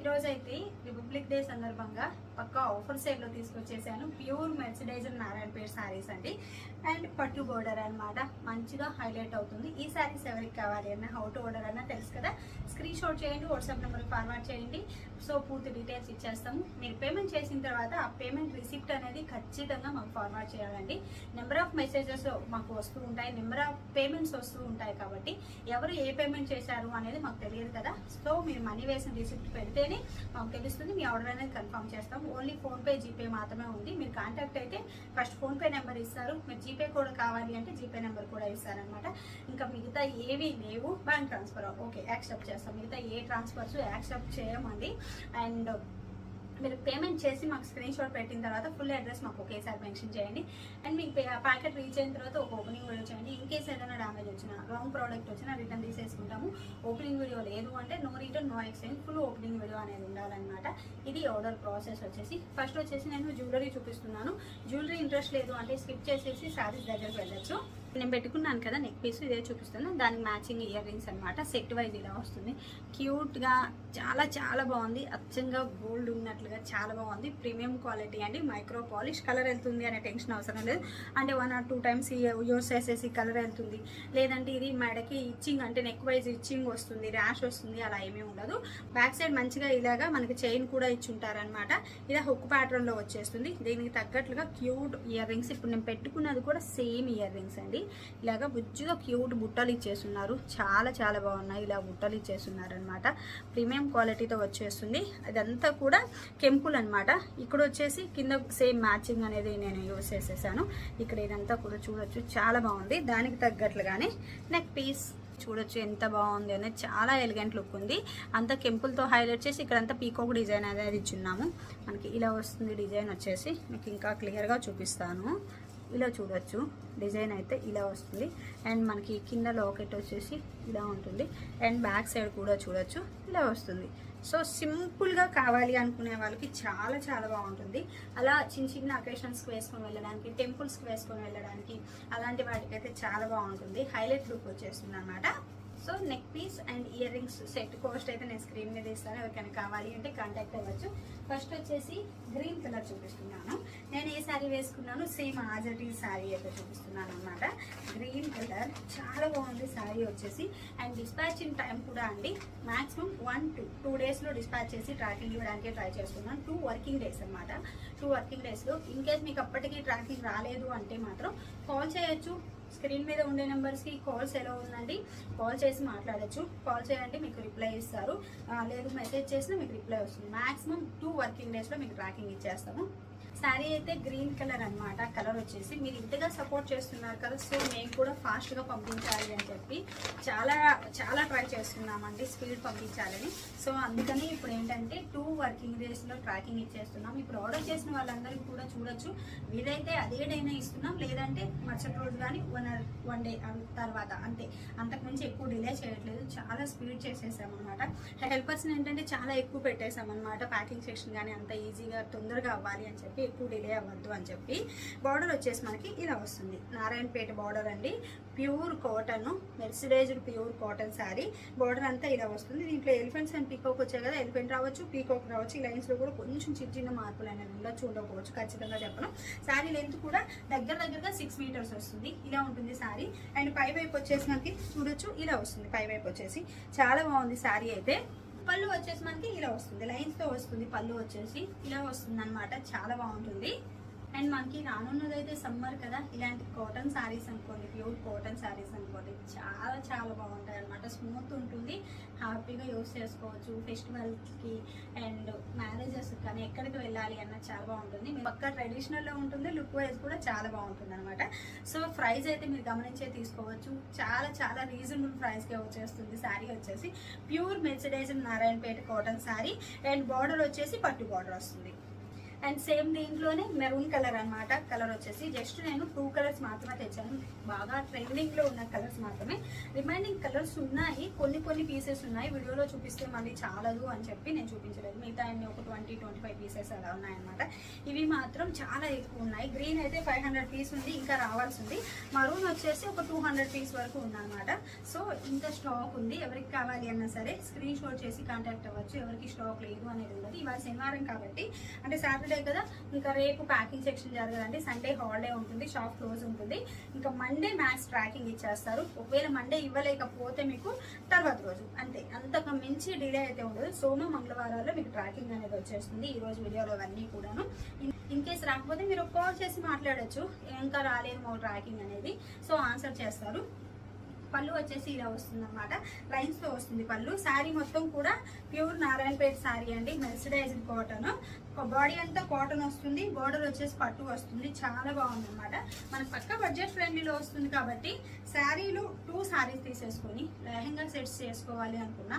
ఈరోజు అయితే republic day సందర్భంగా పక్కా ఆఫర్ సైడ్లో తీసుకొచ్చేసాను. ప్యూర్ మెర్సిడైజర్ నారాయణపేట శారీస్ అండి. అండ్ పట్టు బోర్డర్ అన్నమాట. మంచిగా హైలైట్ అవుతుంది. ఈ శారీస్ ఎవరికి కావాలి అన్న హౌ టు ఆర్డర్ అన్న తెలుసు కదా? స్క్రీన్ షాట్ చేయండి వాట్సాప్ నెంబర్కి ఫార్వర్డ్ చేయండి. సో పూర్తి డీటెయిల్స్ ఇచ్చేస్తాము. మీరు పేమెంట్ చేసిన తర్వాత ఆ పేమెంట్ రిసిప్ట్ అనేది ఖచ్చితంగా మాకు ఫార్వర్డ్ చేయాలండి. నెంబర్ ఆఫ్ మెసేజెస్ మాకు వస్తూ ఉంటాయి. నెంబర్ ఆఫ్ పేమెంట్స్ వస్తూ ఉంటాయి కాబట్టి ఎవరు ఏ పేమెంట్ చేశారు అనేది మాకు తెలియదు కదా? సో మీరు మనీ వేసిన రిసిప్ట్ పెడితే మాకు తెలుస్తుంది. మీ ఆర్డర్ అనేది కన్ఫర్మ్ చేస్తాం ఓన్లీ ఫోన్పే జీపే మాత్రమే ఉంది. మీరు కాంటాక్ట్ అయితే ఫస్ట్ ఫోన్పే నెంబర్ ఇస్తారు. మీరు జీపే కూడా కావాలి అంటే జీపే నెంబర్ కూడా ఇస్తారనమాట ఇంకా మిగతా ఏవి లేవు. బ్యాంక్ ట్రాన్స్ఫర్ ఓకే యాక్సెప్ట్ చేస్తాం. మిగతా ఏ ట్రాన్స్ఫర్స్ యాక్సెప్ట్ చేయమండి. అండ్ మీరు పేమెంట్ చేసి మాకు స్క్రీన్ షాట్ పెట్టిన తర్వాత ఫుల్ అడ్రస్ మాకు ఒకేసారి మెన్షన్ చేయండి. అండ్ మీకు ప్యాకెట్ రీచ్ అయిన తర్వాత ఒక ఓపెనింగ్ వీడియో చేయండి. ఇన్ కేస్ ఏదైనా డ్యామేజ్ వచ్చినా రాంగ్ ప్రోడక్ట్ వచ్చినా రిటర్న్ తీసేసుకుంటాము. ఓపెనింగ్ వీడియో లేదు అంటే no return no exchange full opening video అనేది ఉండాలన్నమాట. ఇది ఆర్డర్ ప్రాసెస్ వచ్చేసి. ఫస్ట్ వచ్చేసి నేను జ్యువెలరీ చూపిస్తున్నాను. జ్యువెలరీ ఇంట్రెస్ట్ లేదు అంటే స్కిప్ చేసేసి శారీస్ దగ్గరికి వెళ్ళొచ్చు. నేను పెట్టుకున్నాను కదా నెక్ పీస్ ఇదే చూపిస్తాను. దానికి మ్యాచింగ్ ఇయర్ రింగ్స్ అనమాట సెట్ వైజ్ ఇలా వస్తుంది. క్యూట్గా చాలా చాలా బాగుంది. అచ్చంగా గోల్డ్ ఉన్నట్లుగా చాలా బాగుంది. ప్రీమియం క్వాలిటీ అండి. మైక్రో పాలిష్ కలర్ వెళ్తుంది అనే టెన్షన్ అవసరం లేదు. అంటే one or two times use చేసేసి కలర్ వెళ్తుంది. లేదంటే ఇది మెడకి ఇచ్చింగ్ అంటే నెక్ వైజ్ ఇచ్చింగ్ వస్తుంది ర్యాష్ వస్తుంది అలా ఏమీ ఉండదు. బ్యాక్ సైడ్ మంచిగా ఇలాగా మనకి చైన్ కూడా ఇచ్చుంటారనమాట ఇలా హుక్ ప్యాటర్న్లో వచ్చేస్తుంది. దీనికి తగ్గట్లుగా క్యూట్ ఇయర్ రింగ్స్ ఇప్పుడు నేను పెట్టుకున్నది కూడా సేమ్ ఇయర్ రింగ్స్ అండి. ఇలాగా బుజ్జిగా క్యూట్ బుట్టలు ఇచ్చేస్తున్నారు. చాలా చాలా బాగున్నాయి. ఇలా బుట్టలు ఇచ్చేస్తున్నారు అనమాట ప్రీమియం క్వాలిటీతో వచ్చేస్తుంది. అదంతా కూడా కెంపుల్ అనమాట ఇక్కడ వచ్చేసి కింద సేమ్ మ్యాచింగ్ అనేది నేను యూస్ చేసేసాను. ఇక్కడ ఇదంతా కూడా చూడొచ్చు. చాలా బాగుంది. దానికి తగ్గట్లుగానే నెక్ పీస్ చూడొచ్చు ఎంత బాగుంది అనేది చాలా ఎలిగెంట్ లుక్ ఉంది. అంత కెంపుల్తో హైలైట్ చేసి ఇక్కడ అంతా డిజైన్ అనేది ఇచ్చున్నాము. మనకి ఇలా వస్తుంది డిజైన్ వచ్చేసి. మీకు ఇంకా క్లియర్గా చూపిస్తాను. ఇలా చూడొచ్చు. డిజైన్ అయితే ఇలా వస్తుంది. అండ్ మనకి కింద లాకెట్ వచ్చేసి ఇలా ఉంటుంది. అండ్ బ్యాక్ సైడ్ కూడా చూడొచ్చు. ఇలా వస్తుంది. సో సింపుల్గా కావాలి అనుకునే వాళ్ళకి చాలా చాలా బాగుంటుంది. అలా చిన్న చిన్న అకేషన్స్కి వేసుకొని వెళ్ళడానికి టెంపుల్స్కి వేసుకొని వెళ్ళడానికి అలాంటి వాటికైతే చాలా బాగుంటుంది. హైలైట్ లుక్ వచ్చేస్తుంది అనమాట so neck piece and ear rings set cost అయితే నేను స్క్రీన్ మీద ఇస్తాను. ఎవరికైనా కావాలి అంటే కాంటాక్ట్ అవ్వచ్చు. ఫస్ట్ వచ్చేసి గ్రీన్ కలర్ చూపిస్తున్నాను. నేను ఏ శారీ వేసుకున్నాను సేమ్ ఆజటీ శారీ అయితే చూపిస్తున్నాను అనమాట గ్రీన్ కలర్ చాలా బాగుంది శారీ వచ్చేసి. అండ్ డిస్పాచింగ్ టైం కూడా అండి. మాక్సిమం వన్ టూ టూ డేస్లో డిస్పాచ్ చేసి ట్రాకింగ్ ఇవ్వడానికి ట్రై చేస్తున్నాను. టూ వర్కింగ్ డేస్ అనమాట టూ వర్కింగ్ డేస్లో ఇన్ కేస్ మీకు అప్పటికి ట్రాకింగ్ రాలేదు అంటే మాత్రం కాల్ చేయొచ్చు. స్క్రీన్ మీద ఉండే నెంబర్స్కి కాల్స్ ఎలా ఉందండి. కాల్ చేసి మాట్లాడచ్చు. కాల్ చేయండి మీకు రిప్లై ఇస్తారు. లేదు మెసేజ్ చేసినా మీకు రిప్లై వస్తుంది. మాక్సిమం టూ వర్కింగ్ డేస్లో మీకు ట్రాకింగ్ ఇచ్చేస్తాము. శారీ అయితే గ్రీన్ కలర్ అన్నమాట కలర్ వచ్చేసి. మీరు ఇంతగా సపోర్ట్ చేస్తున్నారు కదా సో మేము కూడా ఫాస్ట్గా పంపించాలి అని చెప్పి చాలా చాలా ట్రై చేస్తున్నామండి స్పీడ్ పంపించాలని. సో అందుకని ఇప్పుడు ఏంటంటే టూ వర్కింగ్ డేస్లో ట్రాకింగ్ ఇచ్చేస్తున్నాం. ఇప్పుడు ఆర్డర్ చేసిన వాళ్ళందరికీ కూడా చూడొచ్చు. వీలైతే అదే డైనా ఇస్తున్నాం లేదంటే మరుసటి రోజు కానీ వన్ వన్ డే తర్వాత అంతే. అంతకుమించి ఎక్కువ డిలే చేయట్లేదు. చాలా స్పీడ్ చేసేసాం అనమాట హెల్పర్స్ని ఏంటంటే చాలా ఎక్కువ పెట్టేసాం అనమాట ప్యాకింగ్ సెక్షన్ కానీ అంత ఈజీగా తొందరగా అవ్వాలి అని చెప్పి ఎక్కువ డిలే అవ్వద్దు అని చెప్పి బార్డర్ వచ్చేసి మనకి ఇలా వస్తుంది. నారాయణపేట బార్డర్ అండి. Pure cotton mercerised pure cotton sari. Border అంతా ఇలా వస్తుంది. దీంట్లో ఎలిఫెంట్స్ అండ్ పీకాక్ వచ్చాయి కదా ఎలిఫెంట్ రావచ్చు పీకాక్ రావచ్చు. ఈ లైన్స్లో కూడా కొంచెం చిన్న చిన్న మార్పులు అనేవి ఉండొచ్చు ఉండకపోవచ్చు ఖచ్చితంగా చెప్పను. శారీ లెంత్ కూడా దగ్గర దగ్గరగా సిక్స్ మీటర్స్ వస్తుంది. ఇలా ఉంటుంది శారీ. అండ్ పై వైపు వచ్చేసి మనకి చూడొచ్చు ఇలా వస్తుంది పై వైపు వచ్చేసి. చాలా బాగుంది శారీ అయితే. పళ్ళు వచ్చేసి మనకి ఇలా వస్తుంది. లైన్స్తో వస్తుంది పళ్ళు వచ్చేసి. ఇలా వస్తుంది అనమాట చాలా బాగుంటుంది. అండ్ మనకి రానున్నది అయితే సమ్మర్ కదా ఇలాంటి కాటన్ శారీస్ అనుకోండి ప్యూర్ కాటన్ శారీస్ అనుకోండి చాలా చాలా బాగుంటాయి అనమాట స్మూత్ ఉంటుంది హ్యాపీగా యూస్ చేసుకోవచ్చు ఫెస్టివల్కి అండ్ మ్యారేజెస్ కానీ ఎక్కడికి వెళ్ళాలి అన్న చాలా బాగుంటుంది. పక్క ట్రెడిషనల్లో ఉంటుంది లుక్ వైజ్ కూడా చాలా బాగుంటుంది అనమాట సో ప్రైస్ అయితే మీరు గమనించే తీసుకోవచ్చు. చాలా చాలా రీజనబుల్ ప్రైస్కే వచ్చేస్తుంది శారీ వచ్చేసి. Pure mercerised Narayanpet cotton sari and border వచ్చేసి పట్టు బార్డర్ వస్తుంది. అండ్ సేమ్ దీంట్లోనే మెరూన్ కలర్ అన్నమాట. కలర్ వచ్చేసి జస్ట్ నేను టూ కలర్స్ మాత్రమే తెచ్చాను. బాగా ట్రెండింగ్లో ఉన్న కలర్స్ మాత్రమే. రిమైనింగ్ కలర్స్ ఉన్నాయి. కొన్ని కొన్ని పీసెస్ ఉన్నాయి. వీడియోలో చూపిస్తే మళ్ళీ చాలదు అని చెప్పి నేను చూపించలేదు. మిగతా అన్ని ఒక ట్వంటీ ట్వంటీ ఫైవ్ పీసెస్ అలా ఉన్నాయన్నమాట. ఇవి మాత్రం చాలా ఎక్కువ ఉన్నాయి. గ్రీన్ అయితే ఫైవ్ హండ్రెడ్ పీస్ ఉంది. ఇంకా రావాల్సి ఉంది. మరూన్ వచ్చేసి ఒక టూ హండ్రెడ్ పీస్ వరకు ఉందన్నమాట. సో ఇంత స్టాక్ ఉంది. ఎవరికి కావాలి అన్నా సరే స్క్రీన్ షాట్ చేసి కాంటాక్ట్ అవ్వచ్చు. ఎవరికి స్టాక్ లేదు అనేది ఉండదు. ఇవాళ శనివారం కాబట్టి అంటే సాటర్డే కదా. ఇంకా రేపు ప్యాకింగ్ సెక్షన్ జరగదండి సండే హాలిడే ఉంటుంది. షాప్ క్లోజ్ ఉంటుంది. ఇంకా మండే మ్యాథ్స్ ట్రాకింగ్ ఇచ్చేస్తారు. ఒకవేళ మండే ఇవ్వలేకపోతే మీకు తర్వాత రోజు అంతే. అంతకు మించి డిలే అయితే ఉండదు. సోమ మంగళవారాల్లో మీకు ట్రాకింగ్ అనేది వచ్చేస్తుంది. ఈ రోజు వీడియోలో అవన్నీ కూడాను. ఇన్ కేస్ రాకపోతే మీరు కాల్ చేసి మాట్లాడొచ్చు. ఇంకా రాలేదు మా ట్రాకింగ్ అనేది. సో ఆన్సర్ చేస్తారు. పళ్ళు వచ్చేసి ఇలా వస్తుంది అనమాట లైన్స్ వస్తుంది పళ్ళు. శారీ మొత్తం కూడా ప్యూర్ నారాయణపేట శారీ అండి. Mercerised cotton. బాడీ అంతా కాటన్ వస్తుంది. బార్డర్ వచ్చేసి పట్టు వస్తుంది. చాలా బాగుంది అనమాట మనకు పక్క బడ్జెట్ ఫ్రెండ్లీలో వస్తుంది కాబట్టి శారీలు టూ శారీస్ తీసేసుకొని లెహెంగా సెట్స్ చేసుకోవాలి అనుకున్నా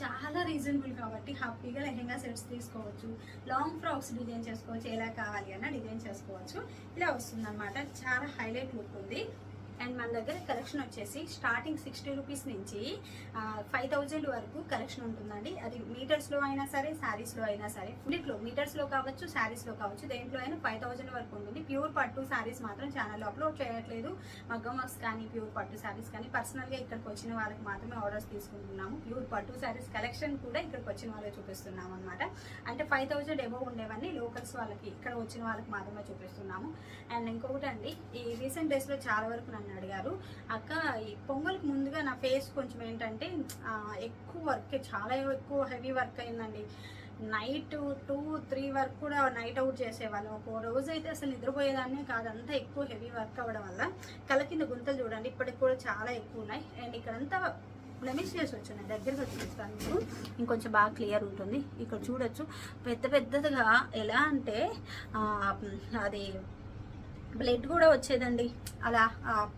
చాలా రీజనబుల్ కాబట్టి హ్యాపీగా లెహెంగా సెట్స్ తీసుకోవచ్చు. లాంగ్ ఫ్రాక్స్ డిజైన్ చేసుకోవచ్చు. ఎలా కావాలి అన్న డిజైన్ చేసుకోవచ్చు. ఇలా వస్తుంది చాలా హైలైట్ లుక్ ఉంది. అండ్ మన దగ్గర కలెక్షన్ వచ్చేసి స్టార్టింగ్ సిక్స్టీ రూపీస్ నుంచి ఫైవ్ థౌజండ్ వరకు కలెక్షన్ ఉంటుందండి. అది మీటర్స్లో అయినా సరే శారీస్లో అయినా సరే ఫుల్లిట్లో మీటర్స్లో కావచ్చు శారీస్లో కావచ్చు దేంట్లో అయినా ఫైవ్ థౌజండ్ వరకు ఉంటుంది. ప్యూర్ పట్టు శారీస్ మాత్రం ఛానల్ అప్లోడ్ చేయట్లేదు. మగ్గం వర్క్స్ కానీ ప్యూర్ పట్టు శారీస్ కానీ పర్సనల్గా ఇక్కడికి వచ్చిన వాళ్ళకి మాత్రమే ఆర్డర్స్ తీసుకుంటున్నాము. ప్యూర్ పట్టు శారీస్ కలెక్షన్ కూడా ఇక్కడికి వచ్చిన వాళ్ళకి చూపిస్తున్నాము అనమాట అంటే ఫైవ్ థౌజండ్ ఎబో ఉండేవన్నీ లోకల్స్ వాళ్ళకి ఇక్కడ వచ్చిన వాళ్ళకి మాత్రమే చూపిస్తున్నాము. అండ్ ఇంకొకటి అండి ఈ రీసెంట్ డేస్లో చాలా వరకు నన్ను అడిగారు. అక్క ఈ పొంగల్కి ముందుగా నా ఫేస్ కొంచెం ఏంటంటే ఎక్కువ వర్క్ చాలా ఎక్కువ హెవీ వర్క్ అయిందండి. నైట్ టూ త్రీ వరకు కూడా నైట్ అవుట్ చేసేవాళ్ళం. ఒక రోజు అయితే అసలు నిద్రపోయేదాన్నే కాదు. అంతా ఎక్కువ హెవీ వర్క్ అవ్వడం వల్ల కళ్ళ కింద గుంతలు చూడండి ఇప్పటికి కూడా చాలా ఎక్కువ ఉన్నాయి. అండ్ ఇక్కడంతా బ్లెమిష్ చేసి వచ్చున్నాయి దగ్గరకు వచ్చి చూస్తాను మీకు. ఇంకొంచెం బాగా క్లియర్ ఉంటుంది. ఇక్కడ చూడొచ్చు. పెద్ద పెద్దదిగా ఎలా అంటే అది బ్లడ్ కూడా వచ్చేదండి. అలా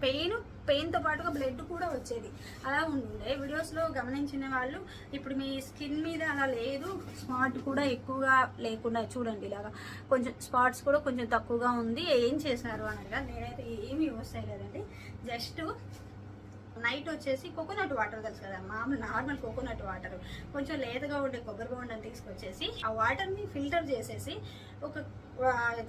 పెయిన్ పెయిన్తో పాటుగా బ్లడ్ కూడా వచ్చేది. అలా ఉండే వీడియోస్లో గమనించిన వాళ్ళు ఇప్పుడు మీ స్కిన్ మీద అలా లేదు స్పాట్ కూడా ఎక్కువగా లేకుండా చూడండి ఇలాగా కొంచెం స్పాట్స్ కూడా కొంచెం తక్కువగా ఉంది ఏం చేశారు అనగా నేనైతే ఏమి యూస్ చేయలేదండి. జస్ట్ నైట్ వచ్చేసి కోకోనట్ వాటర్ తెలుసు కదా మామూలు నార్మల్ కోకోనట్ వాటర్. కొంచెం లేతగా ఉండే కొబ్బరి బొండని తీసుకొచ్చేసి ఆ వాటర్ని ఫిల్టర్ చేసేసి ఒక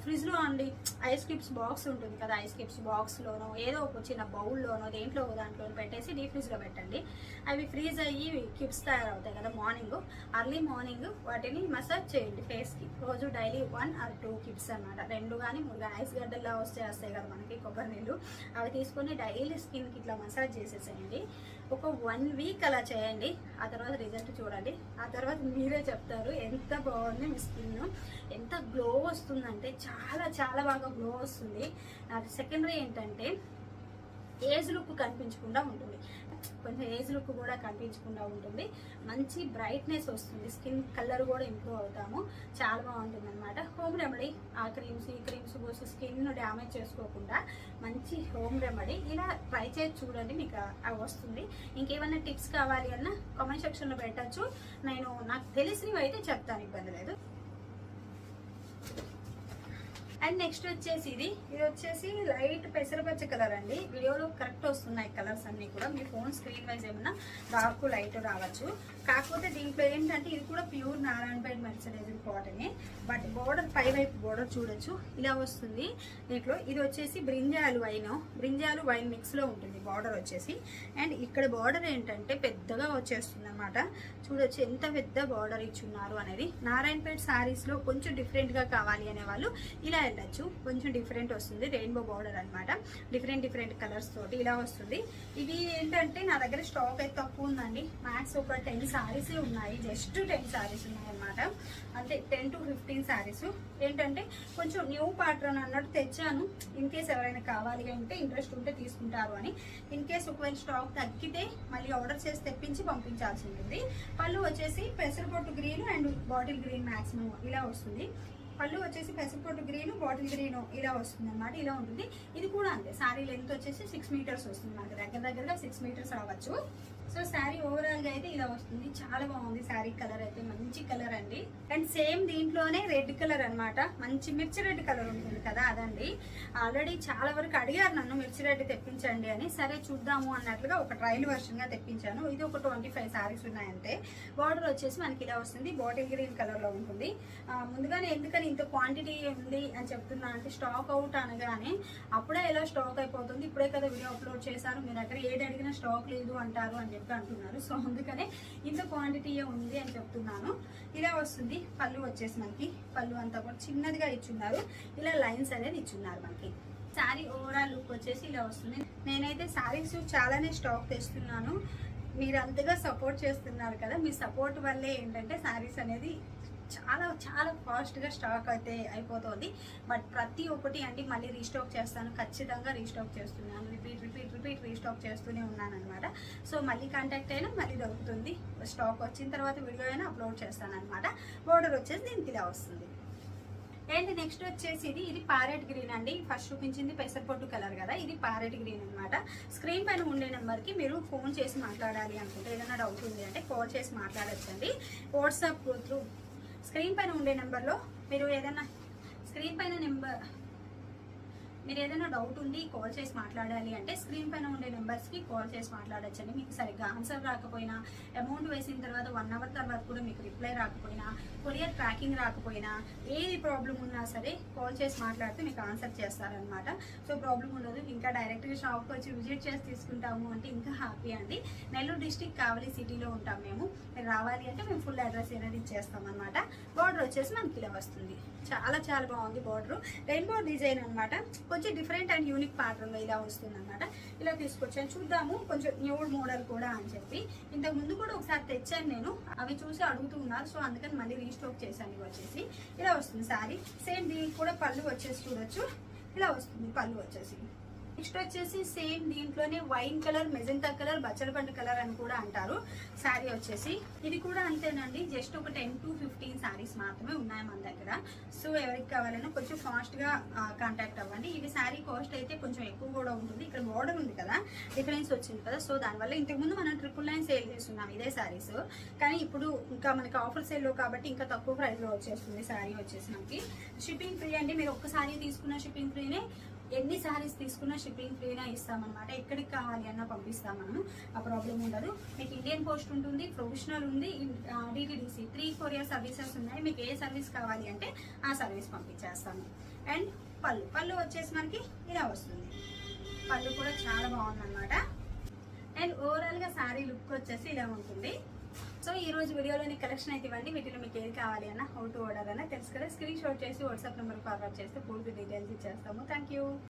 ఫ్రిడ్జ్లో అండి ఐస్ క్యూబ్స్ బాక్స్ ఉంటుంది కదా ఐస్ క్యూబ్స్ బాక్స్లోనో ఏదో ఒక చిన్న బౌల్లోనో దేంట్లో ఒక దాంట్లో పెట్టేసి డీ ఫ్రిడ్జ్లో పెట్టండి. అవి ఫ్రీజ్ అయ్యి క్యూబ్స్ తయారవుతాయి కదా మార్నింగ్. అర్లీ మార్నింగ్ వాటిని మసాజ్ చేయండి ఫేస్కి. రోజు daily one or two cubes అన్నమాట. రెండు కానీ మూడు కానీ ఐస్ గడ్డల్లా వస్తే వస్తాయి కదా మనకి కొబ్బరి నీళ్ళు. అవి తీసుకొని డైలీ స్కిన్కి ఇట్లా మసాజ్ చేసేసేయండి. ఒక వన్ వీక్ అలా చేయండి. ఆ తర్వాత రిజల్ట్ చూడండి. ఆ తర్వాత మీరే చెప్తారు ఎంత బాగుంది మీ స్కిన్ ఎంత గ్లో వస్తుందంటే చాలా చాలా బాగా గ్లో వస్తుంది. సెకండరీ ఏంటంటే ఏజ్ లుక్ కనిపించకుండా ఉంటుంది. కొంచెం ఏజ్ లుక్ కూడా కనిపించకుండా ఉంటుంది. మంచి బ్రైట్నెస్ వస్తుంది. స్కిన్ కలర్ కూడా ఇంప్రూవ్ అవుతాము. చాలా బాగుంటుంది అనమాట హోమ్ రెమెడీ ఆ క్రీమ్స్ ఈ క్రీమ్స్ పోసి స్కిన్ డ్యామేజ్ చేసుకోకుండా మంచి హోమ్ రెమెడీ. ఇలా ట్రై చేసి చూడండి మీకు వస్తుంది. ఇంకేమైనా టిప్స్ కావాలి అన్న కామెంట్ సెక్షన్లో పెట్టచ్చు. నేను నాకు తెలిసినవి అయితే చెప్తాను ఇబ్బంది లేదు అండ్ నెక్స్ట్ వచ్చేసి ఇది. ఇది వచ్చేసి లైట్ పెసరపచ్చ కలర్ అండి. వీడియోలో కరెక్ట్ వస్తున్నాయి కలర్స్ అన్ని కూడా. మీ ఫోన్ స్క్రీన్ వైజ్ ఏమన్నా డార్క్ లైట్ రావచ్చు. కాకపోతే దీంట్లో ఏంటంటే ఇది కూడా ప్యూర్ నారాయణపేట మెర్సరైజ్డ్ కాటనే బట్ బోర్డర్ పై వైపు బోర్డర్ చూడొచ్చు. ఇలా వస్తుంది. దీంట్లో ఇది వచ్చేసి బ్రింజాలు వైన్. బ్రింజాలు వైన్ మిక్స్లో ఉంటుంది బార్డర్ వచ్చేసి. అండ్ ఇక్కడ బార్డర్ ఏంటంటే పెద్దగా వచ్చేస్తుంది అనమాట చూడొచ్చు ఎంత పెద్ద బార్డర్ ఇచ్చున్నారు అనేది. నారాయణపేట సారీస్లో కొంచెం డిఫరెంట్గా కావాలి అనే వాళ్ళు ఇలా వెళ్ళచ్చు. కొంచెం డిఫరెంట్ వస్తుంది. రెయిన్బో బార్డర్ అన్నమాట. డిఫరెంట్ డిఫరెంట్ కలర్స్ తోటి ఇలా వస్తుంది. ఇవి ఏంటంటే నా దగ్గర స్టాక్ అయితే తక్కువ ఉందండి. మ్యాక్స్ ఒక టెన్ శారీసే ఉన్నాయి జస్ట్ టెన్ శారీస్ ఉన్నాయి అన్నమాట అంటే టెన్ టు ఫిఫ్టీన్ శారీస్ ఏంటంటే కొంచెం న్యూ ప్యాటర్న్ అన్నట్టు తెచ్చాను. ఇన్ కేస్ ఎవరైనా కావాలి అంటే ఇంట్రెస్ట్ ఉంటే తీసుకుంటారు అని. ఇన్ కేస్ ఒకవేళ స్టాక్ తగ్గితే మళ్ళీ ఆర్డర్ చేసి తెప్పించి పంపించాల్సి ఉంటుంది. పళ్ళు వచ్చేసి పెసరపొట్టు green and bottle green maximum ఇలా వస్తుంది. పళ్ళు వచ్చేసి పెసరపొట్టు గ్రీన్ బాటిల్ గ్రీన్ ఇలా వస్తుంది అనమాట ఇలా ఉంటుంది. ఇది కూడా అంతే. శారీ లెంత్ వచ్చేసి సిక్స్ మీటర్స్ వస్తుంది. మనకి దగ్గర దగ్గరగా సిక్స్ మీటర్స్ రావచ్చు సో శారీ ఓవరాల్ ఇలా వస్తుంది. చాలా బాగుంది శారీ కలర్ అయితే. మంచి కలర్ అండి. అండ్ సేమ్ దీంట్లోనే రెడ్ కలర్ అన్నమాట. మంచి మిర్చి రెడ్ కలర్ ఉంటుంది కదా అదండి. ఆల్రెడీ చాలా వరకు అడిగారు నన్ను మిర్చి రెడ్ తెప్పించండి అని. సరే చూద్దాము అన్నట్లుగా ఒక ట్రయల్ వర్షన్గా తెప్పించాను. ఇది ఒక ట్వంటీ ఫైవ్ సారీస్ ఉన్నాయంతే బార్డర్ వచ్చేసి మనకి ఇలా వస్తుంది. బాటిల్ గ్రీన్ కలర్లో ఉంటుంది. ముందుగానే ఎందుకని ఇంత క్వాంటిటీ ఉంది అని చెప్తున్నా అంటే స్టాక్ అవుట్ అనగానే అప్పుడే ఎలా స్టాక్ అయిపోతుంది. ఇప్పుడే కదా వీడియో అప్లోడ్ చేశారు మీ దగ్గర ఏది అడిగినా స్టాక్ లేదు అంటారు అని చెప్పి అంటున్నారు. సో అందుకని ఇంత క్వాంటిటీ ఉంది అని చెప్తున్నాను. ఇలా వస్తుంది. పళ్ళు వచ్చేసి మనకి పళ్ళు అంతా కూడా చిన్నదిగా ఇచ్చున్నారు. ఇలా లైన్స్ అనేది ఇచ్చున్నారు మనకి. శారీ ఓవరాల్ లుక్ వచ్చేసి ఇలా వస్తుంది. నేనైతే శారీస్ చాలానే స్టాక్ తెస్తున్నాను. మీరు అంతగా సపోర్ట్ చేస్తున్నారు కదా మీ సపోర్ట్ వల్లే ఏంటంటే శారీస్ అనేది చాలా చాలా ఫాస్ట్గా స్టాక్ అయితే అయిపోతుంది. బట్ ప్రతి ఒక్కటి అంటే మళ్ళీ రీస్టాక్ చేస్తాను ఖచ్చితంగా రీస్టాక్ చేస్తున్నాను. రిపీట్ రిపీట్ రిపీట్ రీస్టాక్ చేస్తూనే ఉన్నాను అనమాట సో మళ్ళీ కాంటాక్ట్ అయినా మళ్ళీ దొరుకుతుంది. స్టాక్ వచ్చిన తర్వాత వీడియో అయినా అప్లోడ్ చేస్తాను అనమాట బోర్డర్ వచ్చేసి దీనికి ఇలా వస్తుంది. అండ్ నెక్స్ట్ వచ్చేసి ఇది ఇది పారెట్ గ్రీన్ అండి. ఫస్ట్ చూపించింది పెసరపొట్టు కలర్ కదా ఇది పారెట్ గ్రీన్ అన్నమాట. స్క్రీన్ పైన ఉండే నెంబర్కి మీరు ఫోన్ చేసి మాట్లాడాలి అనుకుంటే ఏదైనా డౌట్ ఉంది అంటే కాల్ చేసి మాట్లాడచ్చండి. వాట్సాప్ త్రూ స్క్రీన్ పైన ఉండే నెంబర్లో మీరు ఏదైనా స్క్రీన్ పైన నెంబర్ మీరు ఏదైనా డౌట్ ఉంది కాల్ చేసి మాట్లాడాలి అంటే స్క్రీన్ పైన ఉండే నెంబర్స్కి కాల్ చేసి మాట్లాడచ్చండి. మీకు సరిగ్గా ఆన్సర్ రాకపోయినా అమౌంట్ వేసిన తర్వాత వన్ అవర్ తర్వాత కూడా మీకు రిప్లై రాకపోయినా కొరియర్ ట్రాకింగ్ రాకపోయినా ఏది ప్రాబ్లం ఉన్నా సరే కాల్ చేసి మాట్లాడితే మీకు ఆన్సర్ చేస్తారనమాట సో ప్రాబ్లం ఉండదు. ఇంకా డైరెక్ట్గా షాప్కి వచ్చి విజిట్ చేసి తీసుకుంటాము అంటే ఇంకా హ్యాపీ అండి. నెల్లూరు డిస్టిక్ కావలి సిటీలో ఉంటాం మేము. మీరు రావాలి అంటే మేము ఫుల్ అడ్రస్ అనేది ఇచ్చేస్తాం అనమాట బార్డర్ వచ్చేసి మనకి ఇలా వస్తుంది. చాలా చాలా బాగుంది బార్డర్ రెయిన్బో డిజైన్ అనమాట కొంచెం డిఫరెంట్ అండ్ యూనిక్ ప్యాటర్న్లో ఇలా వస్తుంది అనమాట ఇలా తీసుకొచ్చాను. చూద్దాము. కొంచెం న్యూ మోడల్ కూడా అని చెప్పి. ఇంతకు ముందు కూడా ఒకసారి తెచ్చాను నేను. అవి చూసి అడుగుతూ ఉన్నారు సో అందుకని మళ్ళీ రీస్టాక్ చేశాను ఇవి వచ్చేసి. ఇలా వస్తుంది సారీ సేమ్ దీనికి కూడా పళ్ళు వచ్చేసి చూడొచ్చు. ఇలా వస్తుంది పళ్ళు వచ్చేసి. నెక్స్ట్ వచ్చేసి సేమ్ దీంట్లోనే వైన్ కలర్ మెజంతా కలర్ బచ్చలపండు కలర్ అని కూడా అంటారు. శారీ వచ్చేసి. ఇది కూడా అంతేనండి. జస్ట్ ఒక టెన్ టు ఫిఫ్టీన్ శారీస్ మాత్రమే ఉన్నాయి మన దగ్గర. సో ఎవరికి కావాలన్నా కొంచెం ఫాస్ట్గా కాంటాక్ట్ అవ్వండి. ఇది శారీ కాస్ట్ అయితే కొంచెం ఎక్కువ కూడా ఉంటుంది. ఇక్కడ బోర్డర్ ఉంది కదా డిఫరెన్స్ వచ్చింది కదా. సో దానివల్ల ఇంతకుముందు మనం ట్రిపుల్ నైన్ సేల్ చేస్తున్నాం ఇదే శారీస్ కానీ ఇప్పుడు ఇంకా మనకి ఆఫర్ సేల్లో కాబట్టి ఇంకా తక్కువ ప్రైస్లో వచ్చేస్తుంది శారీ వచ్చేసి మనకి. షిప్పింగ్ ఫ్రీ అండి. మీరు ఒక్క శారీ తీసుకున్న షిప్పింగ్ ఫ్రీనే ఎన్ని శారీస్ తీసుకున్నా షిప్పింగ్ ఫ్రీగా ఇస్తామన్నమాట. ఎక్కడికి కావాలి అన్న పంపిస్తాం మనము ఆ ప్రాబ్లం ఉండదు. మీకు ఇండియన్ పోస్ట్ ఉంటుంది ప్రొఫెషనల్ ఉంది DTDC three four year services ఉన్నాయి. మీకు ఏ సర్వీస్ కావాలి అంటే ఆ సర్వీస్ పంపించేస్తాము అండ్ పళ్ళు. పళ్ళు వచ్చేసి మనకి ఇలా వస్తుంది. పళ్ళు కూడా చాలా బాగుందన్నమాట. అండ్ ఓవరాల్గా శారీ లుక్ వచ్చేసి ఇలా ఉంటుంది. సో ఈ రోజు వీడియోలోని కలెక్షన్ అయితే ఇవ్వండి. వీటిలో మీకు ఏది కావాలి అన్న హౌ టు ఆర్డర్ అన్న తెలుసు కదా. స్క్రీన్ షాట్ చేసి వాట్సాప్ నెంబర్ ఫార్వర్డ్ చేస్తే పూర్తి డీటెయిల్స్ ఇచ్చేస్తాము. Thank you